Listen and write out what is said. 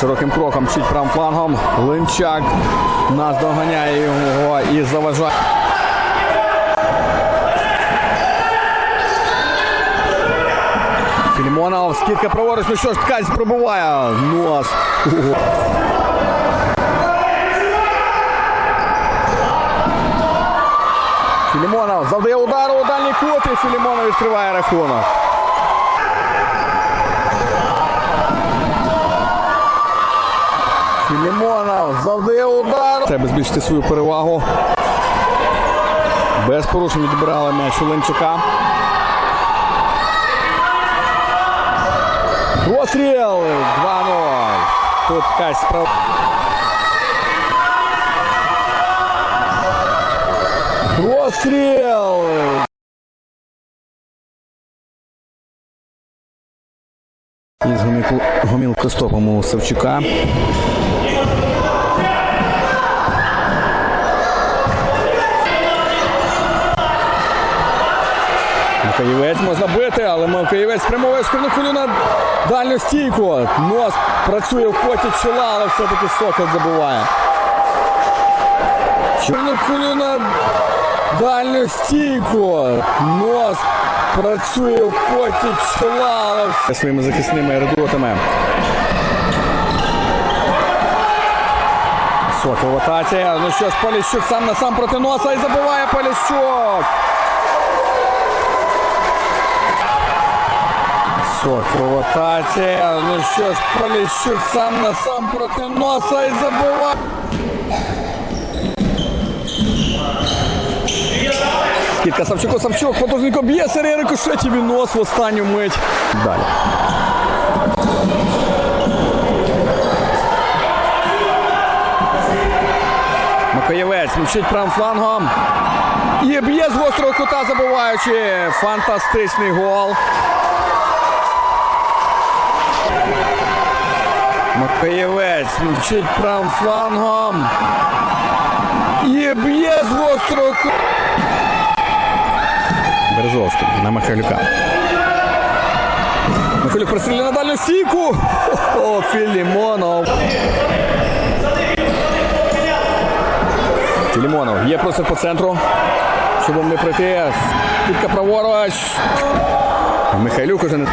Широким кроком чуть правим флангом. Линчак нас доганяє його і заважає. Філімонов, скидка праворуч, ну що ж, ткаць пробиває. Нос. Філімонов завдає удару у дальній кут і Філімонов відкриває рахунок. Філімонов завдає удар. Треба збільшити свою перевагу. Без порушень відбирали м'яч у Ленчука. Постріл 2-0. Тут Кась справ... Простріл! Із гомілкостопом у Савчука. Макаєвець можна бити, але Макаєвець спрямовує шкірну кулю на дальню стійку. Нос працює в поті чола, але все-таки Сокол забуває. Чорну кулю на дальню стійку. Нос працює в поті чола, але своїми захисними редутами. Сокол в атаці. Ну що ж, Поліщук сам на сам проти носа і забиває Поліщук. Сокол в. Ну що ж, Поліщук сам на сам проти носа і забиває. Скидка Савчуку, Савчук, потужненько б'є, серія рикошетів і нос в останню мить. Далі. Макаєвець мчить правим флангом. І б'є з гострого кута, забиваючи. Фантастичний гол. Макаєвець мчить правим флангом. І б'є з гострого. Березовський на Михайлюка. Михайлюк прострілює на дальню стійку. О, Філімонов. Філімонов є просто по центру. Щоб не пройти. Кітка праворуч. Михайлюк уже не.